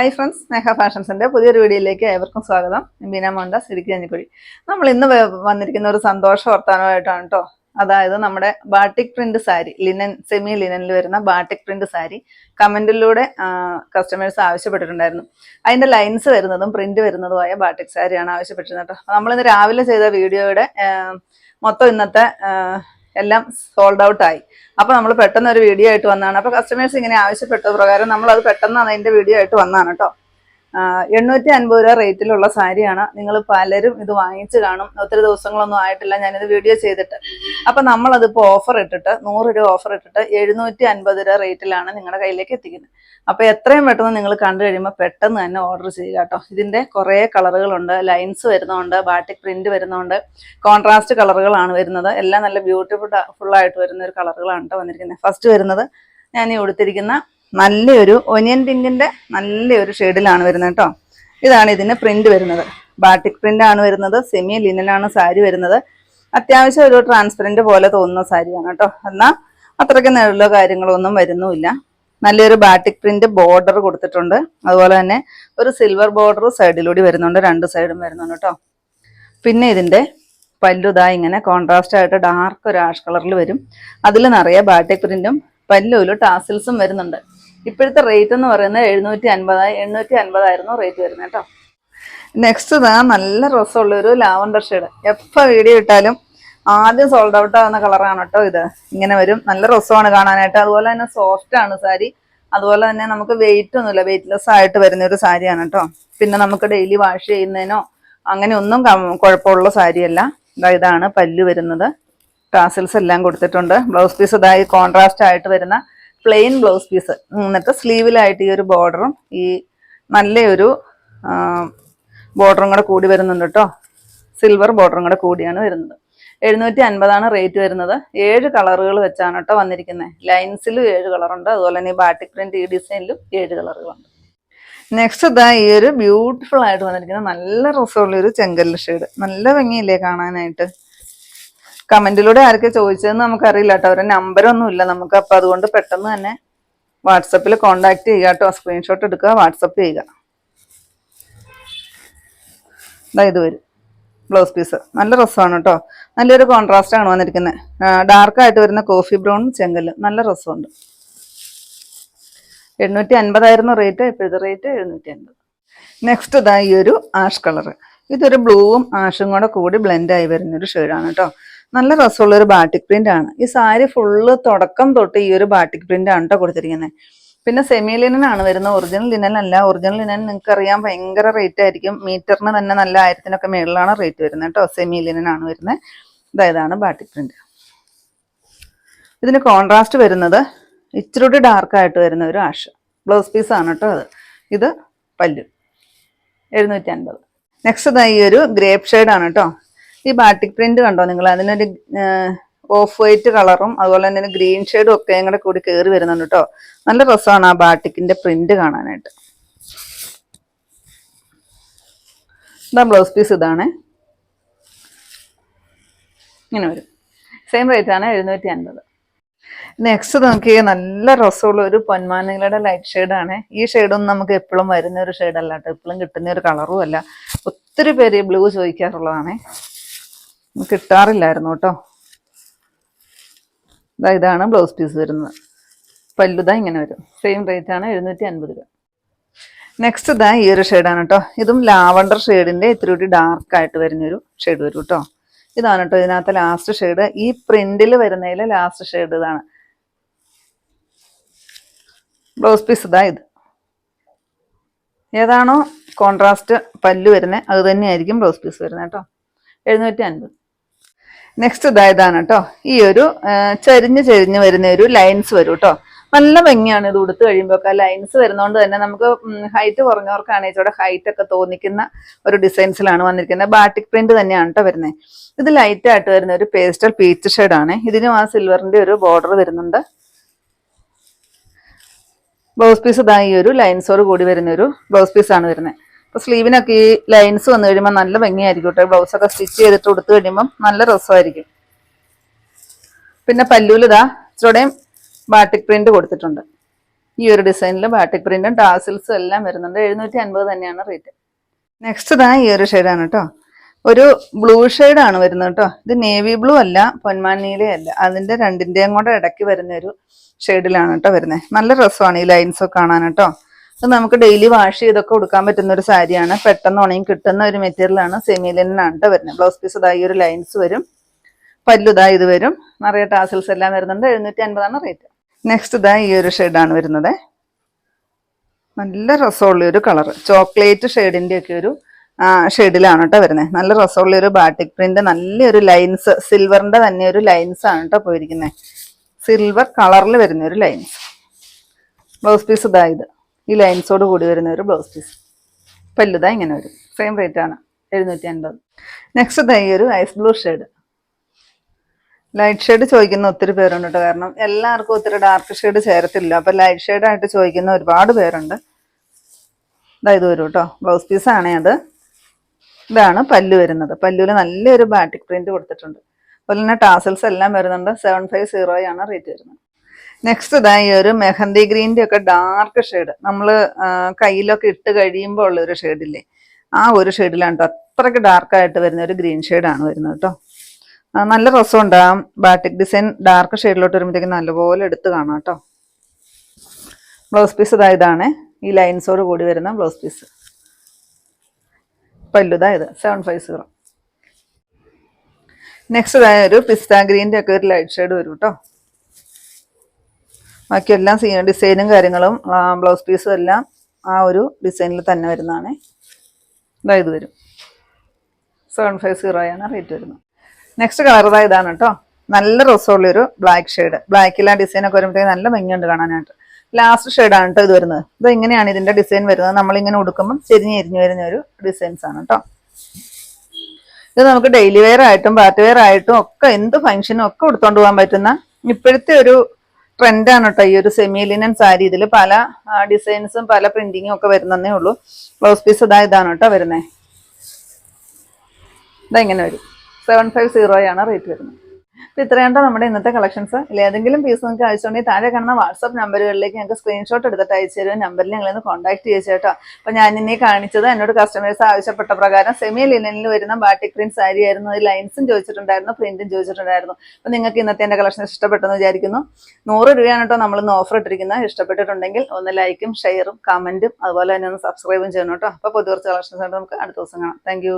Hi friends സ്നേഹ ഫാഷൻസിന്റെ പുതിയൊരു വീഡിയോയിലേക്ക് ഏവർക്കും സ്വാഗതം. ബീന മോണ്ട ഇടുക്കി കഞ്ഞിക്കുഴി. നമ്മൾ ഇന്ന് വന്നിരിക്കുന്ന ഒരു സന്തോഷ വർത്തമാനമായിട്ടാണ് കേട്ടോ അതായത് നമ്മുടെ batik print sari linen semi ലിനനിൽ വരുന്ന ബാട്ടിക് പ്രിന്റ് സാരി കമന്റിലൂടെ കസ്റ്റമേഴ്സ് ആവശ്യപ്പെട്ടിട്ടുണ്ടായിരുന്നു. അതിന്റെ ലൈൻസ് വരുന്നതും പ്രിന്റ് വരുന്നതുമായ ബാട്ടിക് സാരിയാണ് ആവശ്യപ്പെട്ടിരുന്നത് കേട്ടോ നമ്മളിന്ന് രാവിലെ ചെയ്ത വീഡിയോയുടെ മൊത്തം ഇന്നത്തെ എല്ലാം സോൾഡ് ഔട്ട് ആയി. അപ്പൊ നമ്മൾ പെട്ടെന്ന് ഒരു വീഡിയോ ആയിട്ട് വന്നതാണ്. അപ്പൊ കസ്റ്റമേഴ്സ് ഇങ്ങനെ ആവശ്യപ്പെട്ട പ്രകാരം നമ്മൾ അത് പെട്ടെന്ന് അതിന്റെ വീഡിയോ ആയിട്ട് വന്നതാണ് കേട്ടോ എണ്ണൂറ്റി അൻപത് രൂപ റേറ്റിലുള്ള സാരിയാണ്. നിങ്ങൾ പലരും ഇത് വാങ്ങിച്ചു കാണും. ഒത്തിരി ദിവസങ്ങളൊന്നും ആയിട്ടില്ല. ഞാനിത് വീഡിയോ ചെയ്തിട്ട്. അപ്പം നമ്മളതിപ്പോൾ ഓഫർ ഇട്ടിട്ട് നൂറ് രൂപ ഓഫർ ഇട്ടിട്ട് എഴുന്നൂറ്റി അൻപത് രൂപ റേറ്റിലാണ് നിങ്ങളുടെ കയ്യിലേക്ക് എത്തിക്കുന്നത്. അപ്പോൾ എത്രയും പെട്ടെന്ന് നിങ്ങൾ കണ്ടു കഴിയുമ്പോൾ പെട്ടെന്ന് തന്നെ ഓർഡർ ചെയ്യുക കേട്ടോ. ഇതിന്റെ കുറേ കളറുകളുണ്ട്. ലൈൻസ് വരുന്നുണ്ട് ബാട്ടിക് പ്രിന്റ് വരുന്നുണ്ട് കോൺട്രാസ്റ്റ് കളറുകളാണ് വരുന്നത്. എല്ലാം നല്ല ബ്യൂട്ടിഫുൾ ഫുള്ളായിട്ട് വരുന്ന ഒരു കളറുകളാണ് കേട്ടോ വന്നിരിക്കുന്നത്. ഫസ്റ്റ് വരുന്നത് ഞാൻ ഈ ഉടുത്തിരിക്കുന്ന നല്ലൊരു ഒനിയൻ പിങ്കിന്റെ നല്ലൊരു ഷെയ്ഡിലാണ് വരുന്നത് കേട്ടോ ഇതാണ് ഇതിന് പ്രിന്റ് വരുന്നത്. ബാട്ടിക് പ്രിന്റ് ആണ് വരുന്നത് സെമി ലിനനാണ് സാരി വരുന്നത്. അത്യാവശ്യം ഒരു ട്രാൻസ്പെറന്റ് പോലെ തോന്നുന്ന സാരിയാണ് കേട്ടോ എന്നാൽ അത്രയ്ക്ക് നിഴലോ കാര്യങ്ങളൊന്നും വരുന്നുമില്ല. നല്ലൊരു ബാട്ടിക് പ്രിന്റ് ബോർഡർ കൊടുത്തിട്ടുണ്ട്. അതുപോലെ തന്നെ ഒരു സിൽവർ ബോർഡർ സൈഡിലൂടെ വരുന്നുണ്ട് രണ്ട് സൈഡും വരുന്നുണ്ട് കേട്ടോ പിന്നെ ഇതിന്റെ പല്ലുതാ ഇങ്ങനെ കോൺട്രാസ്റ്റ് ആയിട്ട് ഡാർക്ക് ഒരു ആഷ് കളറിൽ വരും. അതിൽ നിറയെ ബാട്ടിക് പ്രിന്റും പല്ലുവിലും ടാസിൽസും വരുന്നുണ്ട്. ഇപ്പോഴത്തെ റേറ്റ് എന്ന് പറയുന്നത് എഴുന്നൂറ്റി അൻപതായി എണ്ണൂറ്റി അൻപതായിരുന്നു റേറ്റ് വരുന്നത് കേട്ടോ. നെക്സ്റ്റ് ഇതാ നല്ല രസമുള്ള ഒരു ലാവണ്ടർ ഷെയ്ഡ്. എപ്പോൾ വീഡിയോ ഇട്ടാലും ആദ്യം സോൾഡ് ഔട്ട് ആവുന്ന കളറാണ് കേട്ടോ ഇത്. ഇങ്ങനെ വരും. നല്ല രസമാണ് കാണാനായിട്ട്. അതുപോലെ തന്നെ സോഫ്റ്റ് ആണ് സാരി. അതുപോലെ തന്നെ നമുക്ക് വെയിറ്റ് ഒന്നുമില്ല. വെയിറ്റ്ലെസ് ആയിട്ട് വരുന്ന ഒരു സാരിയാണ് കേട്ടോ. പിന്നെ നമുക്ക് ഡെയിലി വാഷ് ചെയ്യുന്നതിനോ അങ്ങനെ ഒന്നും കുഴപ്പമുള്ള സാരിയല്ല. ഇതാ ഇതാണ് പല്ലു വരുന്നത്. ടാസിൽസ് എല്ലാം കൊടുത്തിട്ടുണ്ട്. ബ്ലൗസ് പീസ് ഇതായി കോൺട്രാസ്റ്റ് ആയിട്ട് വരുന്ന പ്ലെയിൻ ബ്ലൗസ് പീസ് എന്നിട്ട് സ്ലീവിലായിട്ട് ഈ ഒരു ബോർഡറും ഈ നല്ലൊരു ബോർഡറും കൂടെ കൂടി വരുന്നുണ്ട് കേട്ടോ സിൽവർ ബോർഡറും കൂടെ കൂടിയാണ് വരുന്നത്. എഴുന്നൂറ്റി അൻപതാണ് റേറ്റ് വരുന്നത്. ഏഴ് കളറുകൾ വെച്ചാണ് കേട്ടോ വന്നിരിക്കുന്നത് ലൈൻസിലും ഏഴ് കളറുണ്ട് അതുപോലെ തന്നെ ഈ ബാട്ടിക് പ്രിന്റ് ഈ ഡിസൈനിലും ഏഴ് കളറുകളുണ്ട് നെക്സ്റ്റ് ഇതാ ഈ ഒരു ബ്യൂട്ടിഫുൾ ആയിട്ട് വന്നിരിക്കുന്ന നല്ല റസമുള്ള ഒരു ചെങ്കല്ല് ഷെയ്ഡ് നല്ല ഭംഗിയില്ലേ കാണാനായിട്ട്. കമന്റിലൂടെ ആരൊക്കെ ചോദിച്ചതെന്ന് നമുക്കറിയില്ല കേട്ടോ. അവരുടെ നമ്പറൊന്നും ഇല്ല നമുക്ക് അപ്പൊ അതുകൊണ്ട് പെട്ടെന്ന് തന്നെ വാട്സപ്പിൽ കോണ്ടാക്ട് ചെയ്യുക കേട്ടോ. സ്ക്രീൻഷോട്ട് എടുക്കുക വാട്സപ്പ് ചെയ്യുക. ഇതാ ഇത് വരും. Blouse piece. നല്ല രസമാണ് കേട്ടോ. നല്ലൊരു കോൺട്രാസ്റ്റ് ആണ് വന്നിരിക്കുന്നത് ഡാർക്കായിട്ട് വരുന്ന കോഫി ബ്രൗൺ ചെങ്കല്ല്. നല്ല രസമുണ്ട്. എണ്ണൂറ്റി അൻപതായിരുന്നു റേറ്റ് ഇപ്പോഴത്തെ റേറ്റ് എഴുന്നൂറ്റി അൻപത് നെക്സ്റ്റ് ഇതാ ഈ ഒരു ആഷ് കളറ് ഇതൊരു ബ്ലൂവും ആഷും കൂടെ കൂടി ബ്ലെൻഡ് ആയി വരുന്ന ഒരു ഷെയ്ഡാണ് കേട്ടോ. നല്ല രസമുള്ള ഒരു ബാട്ടിക് പ്രിന്റ് ആണ്. ഈ സാരി ഫുള്ള് തുടക്കം തൊട്ട് ഈ ഒരു ബാട്ടിക് പ്രിന്റ് ആണ് കേട്ടോ കൊടുത്തിരിക്കുന്നത് പിന്നെ സെമി ലിനൻ ആണ് വരുന്നത്. ഒറിജിനൽ ലിനൻ അല്ല. ഒറിജിനൽ ലിനൻ നിങ്ങൾക്ക് അറിയാം ഭയങ്കര റേറ്റ് ആയിരിക്കും. മീറ്ററിന് തന്നെ നല്ല ആയിരത്തിനൊക്കെ മേളിലാണ് റേറ്റ് വരുന്നത് കേട്ടോ സെമി ലിനൻ ആണ് വരുന്നത് ഇതായതാണ് ബാട്ടിക് പ്രിന്റ് ഇതിന് കോൺട്രാസ്റ്റ് വരുന്നത് ഇച്ചിരി ഡാർക്ക് ആയിട്ട് വരുന്ന ഒരു ആഷ്. ബ്ലൗസ് പീസ് ആണ് കേട്ടോ അത്. ഇത് പല്ലു. എഴുന്നൂറ്റി അൻപത് നെക്സ്റ്റ് ഈ ഒരു ഗ്രേപ്പ് ആണ് കേട്ടോ ഈ ബാട്ടിക് പ്രിന്റ് കണ്ടോ നിങ്ങൾ? അതിനൊരു ഓഫ് വൈറ്റ് കളറും അതുപോലെ തന്നെ ഗ്രീൻ ഷെയ്ഡും ഒക്കെ ഞങ്ങളുടെ കൂടി കയറി വരുന്നുണ്ട് കേട്ടോ നല്ല രസമാണ് ആ ബാട്ടിക്കിന്റെ പ്രിന്റ് കാണാനായിട്ട്. ഇതാ ബ്ലൗസ് പീസ് ഇതാണ്. ഇങ്ങനെ വരും. സെയിം റേറ്റ് ആണ് എഴുന്നൂറ്റി അൻപത് നെക്സ്റ്റ് നോക്കി നല്ല രസമുള്ള ഒരു പൊന്മാനങ്ങളുടെ ലൈറ്റ് ഷെയ്ഡാണ് ഈ ഷെയ്ഡൊന്നും നമുക്ക് എപ്പോഴും വരുന്ന ഒരു ഷെയ്ഡല്ല കേട്ടോ എപ്പോഴും കിട്ടുന്ന ഒരു കളറും അല്ല. ഒത്തിരി പേര് ബ്ലൂ ചോദിക്കാറുള്ളതാണേ. കിട്ടാറില്ലായിരുന്നു കേട്ടോ. ഇതാ ഇതാണ് ബ്ലൗസ് പീസ് വരുന്നത്. പല്ലുതാ ഇങ്ങനെ വരും. സെയിം റേറ്റ് ആണ് എഴുന്നൂറ്റി അൻപത് രൂപ. നെക്സ്റ്റ് ഇതാ ഈ ഒരു ഷെയ്ഡാണ് കേട്ടോ. ഇതും ലാവണ്ടർ ഷെയ്ഡിന്റെ ഇത്തിരി കൂടി ഡാർക്ക് ആയിട്ട് വരുന്നൊരു ഷെയ്ഡ് വരും കേട്ടോ. ഇതാണ് കേട്ടോ ഇതിനകത്ത് ലാസ്റ്റ് ഷെയ്ഡ് ഈ പ്രിന്റിൽ വരുന്നതിൽ ലാസ്റ്റ് ഷെയ്ഡ് ഇതാണ്. ബ്ലൗസ് പീസ് ഇതാ ഇത്. ഏതാണോ കോൺട്രാസ്റ്റ് പല്ല് വരുന്നത് അത് തന്നെയായിരിക്കും ബ്ലൗസ് പീസ് വരുന്നത് കേട്ടോ. എഴുന്നൂറ്റി അൻപത് നെക്സ്റ്റ് ഇതാ ഇതാണ് കേട്ടോ ഈ ഒരു ചെരിഞ്ഞ് ചരിഞ്ഞ് വരുന്ന ഒരു ലൈൻസ് വരും കേട്ടോ നല്ല ഭംഗിയാണ് ഇത് ഉടുത്ത് കഴിയുമ്പോൾ ഒക്കെ ലൈൻസ് വരുന്നതുകൊണ്ട് തന്നെ നമുക്ക് ഹൈറ്റ് കുറഞ്ഞവർക്കാണ് ഇച്ചിരി ഹൈറ്റ് ഒക്കെ തോന്നിക്കുന്ന ഒരു ഡിസൈൻസിലാണ് വന്നിരിക്കുന്നത് ബാട്ടിക് പ്രിന്റ് തന്നെയാണ് കേട്ടോ വരുന്നത് ഇത് ലൈറ്റ് ആയിട്ട് വരുന്ന ഒരു പേസ്റ്റൽ പീച്ച് ആണ്. ഇതിനും ആ സിൽവറിന്റെ ഒരു ബോർഡർ വരുന്നുണ്ട്. ബ്ലൗസ് പീസ് ഇതാ ഈ ഒരു ലൈൻസോട് കൂടി വരുന്ന ഒരു ബ്ലൗസ് പീസ് ആണ് വരുന്നത് അപ്പൊ സ്ലീവിനൊക്കെ ഈ ലൈൻസ് വന്നു കഴിയുമ്പോൾ നല്ല ഭംഗിയായിരിക്കും കേട്ടോ ബ്ലൗസ് ഒക്കെ സ്റ്റിച്ച് ചെയ്തിട്ട് കൊടുത്തു കഴിയുമ്പം നല്ല രസമായിരിക്കും. പിന്നെ പല്ലൂലിതാ ഇച്ചിരിയും ബാട്ടിക് പ്രിന്റ് കൊടുത്തിട്ടുണ്ട്. ഈ ഒരു ഡിസൈനിൽ ബാട്ടിക് പ്രിന്റും ടാസിൽസും എല്ലാം വരുന്നുണ്ട്. എഴുന്നൂറ്റി അൻപത് തന്നെയാണ് റേറ്റ് നെക്സ്റ്റ് ഇതാ ഈ ഒരു ഷെയ്ഡാണ് കേട്ടോ ഒരു ബ്ലൂ ആണ് വരുന്നത് കേട്ടോ ഇത് നേവി ബ്ലൂ അല്ല പൊന്മാൻ നീലയല്ല അതിന്റെ രണ്ടിന്റെയും കൂടെ ഇടയ്ക്ക് വരുന്ന ഒരു ഷെയ്ഡിലാണ് കേട്ടോ വരുന്നത് നല്ല രസമാണ് ഈ ലൈൻസ് കാണാൻ കേട്ടോ നമുക്ക് ഡെയിലി വാഷ് ചെയ്തൊക്കെ കൊടുക്കാൻ പറ്റുന്ന ഒരു സാരിയാണ്. പെട്ടെന്ന് ഉണങ്ങി കിട്ടുന്ന ഒരു മെറ്റീരിയലാണ് സെമി ലിനാണ് കേട്ടോ വരുന്നത്. ബ്ലൗസ് പീസ് ഇതാ ഈ ഒരു ലൈൻസ് വരും. പല്ലു ഇതാ വരും. നിറയെ ടാസിൽസ് എല്ലാം വരുന്നുണ്ട്. എഴുന്നൂറ്റി അൻപതാണ് റേറ്റ് നെക്സ്റ്റ് ഇതാ ഈ ഒരു ഷെയ്ഡാണ് വരുന്നത്. നല്ല രസമുള്ള ഒരു കളർ ചോക്ലേറ്റ് ഷെയ്ഡിന്റെ ഒക്കെ ഒരു ഷെയ്ഡിലാണ് കേട്ടോ വരുന്നത്. നല്ല രസമുള്ള ഒരു ബാട്ടിക് പ്രിന്റ് നല്ലൊരു ലൈൻസ് സിൽവറിന്റെ തന്നെ ഒരു ലൈൻസ് ആണ് കേട്ടോ പോയിരിക്കുന്നത്. സിൽവർ കളറിൽ വരുന്ന ഒരു ലൈൻസ് ബ്ലൗസ് പീസ് ഇതാ ഇത്. ഈ ലൈൻസോട് കൂടി വരുന്ന ഒരു ബ്ലൗസ് പീസ്. പല്ലുതാ ഇങ്ങനെ വരും. സെയിം റേറ്റ് ആണ് എഴുന്നൂറ്റി അൻപത് നെക്സ്റ്റ് ഈ ഒരു ice blue shade. Light shade ചോദിക്കുന്ന ഒത്തിരി പേരുണ്ട് കേട്ടോ. കാരണം എല്ലാവർക്കും ഒത്തിരി ഡാർക്ക് ഷെയ്ഡ് ചേരത്തില്ല. അപ്പം ലൈറ്റ് ഷെയ്ഡായിട്ട് ചോദിക്കുന്ന ഒരുപാട് പേരുണ്ട്. ഇതാ ഇത് വരും കേട്ടോ. ബ്ലൗസ് പീസ് ആണേ അത്. ഇതാണ് പല്ലു വരുന്നത്. പല്ലുവിൽ നല്ലൊരു ബാറ്റിക് പ്രിന്റ് കൊടുത്തിട്ടുണ്ട്. അതുപോലെ തന്നെ ടാസൽസ് എല്ലാം വരുന്നുണ്ട്. സെവൻ ഫൈവ് സീറോയാണ് റേറ്റ് വരുന്നത്. നെക്സ്റ്റ് ഇതാ ഈ ഒരു മെഹന്തി ഗ്രീന്റെ ഒക്കെ ഡാർക്ക് ഷെയ്ഡ് നമ്മൾ കയ്യിലൊക്കെ ഇട്ട് കഴിയുമ്പോൾ ഉള്ള ഒരു ഷെയ്ഡില്ലേ ആ ഒരു ഷെയ്ഡിലാണ് കേട്ടോ അത്രയ്ക്ക് ഡാർക്കായിട്ട് വരുന്ന ഒരു ഗ്രീൻ ഷെയ്ഡാണ് വരുന്നത് കേട്ടോ നല്ല രസമുണ്ട്. ആ ബാറ്റിക് ഡിസൈൻ ഡാർക്ക് ഷെയ്ഡിലോട്ട് വരുമ്പോഴത്തേക്കും നല്ലപോലെ എടുത്ത് കാണാം കേട്ടോ ബ്ലൗസ് പീസ് ഇതാ ഇതാണ്. ഈ ലൈൻസോട് കൂടി വരുന്ന ബ്ലൗസ് പീസ് പല്ലുതാ ഇത്. സെവൻ ഫൈവ് സീറോ നെക്സ്റ്റ് ഇതായ ഒരു പിസ്ത ഗ്രീന്റെ ഒക്കെ ഒരു ലൈറ്റ് ഷെയ്ഡ് വരും കേട്ടോ ബാക്കി എല്ലാം ഡിസൈനും കാര്യങ്ങളും ബ്ലൗസ് പീസും എല്ലാം ആ ഒരു ഡിസൈനിൽ തന്നെ വരുന്നതാണ്. ഇതായത് വരും. സെവൻ ഫൈവ് സീറോയാണ് റേറ്റ് വരുന്നത്. നെക്സ്റ്റ് കളർ ഇതാ ഇതാണ് കേട്ടോ നല്ല രസമുള്ളൊരു ബ്ലാക്ക് ഷെയ്ഡ് ബ്ലാക്കിൽ ആ ഡിസൈൻ ഒക്കെ വരുമ്പോഴത്തേക്ക് നല്ല ഭംഗിയുണ്ട് കാണാനായിട്ട്. ലാസ്റ്റ് ഷെയ്ഡാണ് കേട്ടോ ഇത് വരുന്നത്. ഇത് ഇങ്ങനെയാണ് ഇതിന്റെ ഡിസൈൻ വരുന്നത്? നമ്മളിങ്ങനെ ഉടുക്കുമ്പം ചെരിഞ്ഞ് എരിഞ്ഞ് വരുന്ന ഒരു ഡിസൈൻസ് ആണ് കേട്ടോ ഇത് നമുക്ക് ഡെയിലി വെയർ ആയിട്ടും പാർട്ടി വെയർ ആയിട്ടും ഒക്കെ എന്ത് ഫംഗ്ഷനും ഒക്കെ ഉടുത്തോണ്ട് പോകാൻ പറ്റുന്ന ഇപ്പോഴത്തെ ഒരു ട്രെൻഡാണ് കേട്ടോ ഈ ഒരു സെമിലിനൻ സാരി ഇതിൽ പല ഡിസൈൻസും പല പ്രിന്റിങ്ങും ഒക്കെ വരുന്നതേ ഉള്ളൂ. ബ്ലൗസ് പീസ് ഇതാ ഇതാണ് കേട്ടോ വരുന്നത് ഇതെങ്ങനെ വരും? സെവൻ ഫൈവ് സീറോയാണ് റേറ്റ് വരുന്നത്. അപ്പോൾ നമ്മുടെ ഇന്നത്തെ കളക്ഷൻസ് ഏതെങ്കിലും പീസ് നിങ്ങൾക്ക് അയച്ചുകൊണ്ടെങ്കിൽ താഴെ കാണുന്ന വാട്സപ്പ് നമ്പറുകളിലേക്ക് ഞങ്ങൾക്ക് സ്ക്രീൻഷോട്ട് എടുത്തിട്ട് അയച്ചു തരും നമ്പറിൽ ഞങ്ങളൊന്ന് കോൺടാക്ട് ചെയ്തു കേട്ടോ അപ്പോൾ ഞാൻ ഇനി കാണിച്ചത് എന്നോട് കസ്റ്റമേഴ്സ് ആവശ്യപ്പെട്ട പ്രകാരം സെമി ലിനനിൽ വരുന്ന ബാട്ടിക് പ്രിന്റ് സാരി ആയിരുന്നു. ലൈൻസും ചോദിച്ചിട്ടുണ്ടായിരുന്നു പ്രിന്റും ചോദിച്ചിട്ടുണ്ടായിരുന്നു. അപ്പോൾ നിങ്ങൾക്ക് ഇന്നത്തെ എന്റെ കളക്ഷൻ ഇഷ്ടപ്പെട്ടെന്ന് വിചാരിക്കുന്നു. നൂറ് രൂപയാണ് കേട്ടോ നമ്മളിന്ന് ഓഫർ ഇട്ടിരിക്കുന്നത്. ഇഷ്ടപ്പെട്ടിട്ടുണ്ടെങ്കിൽ ഒന്ന് ലൈക്കും ഷെയറും കമന്റും അതുപോലെ തന്നെ ഒന്ന് സബ്സ്ക്രൈബും ചെയ്യണം കേട്ടോ. അപ്പോൾ പുതിയ കുറച്ച് കളക്ഷൻസ് ആയിട്ട് നമുക്ക് അടുത്ത ദിവസം കാണാം. താങ്ക്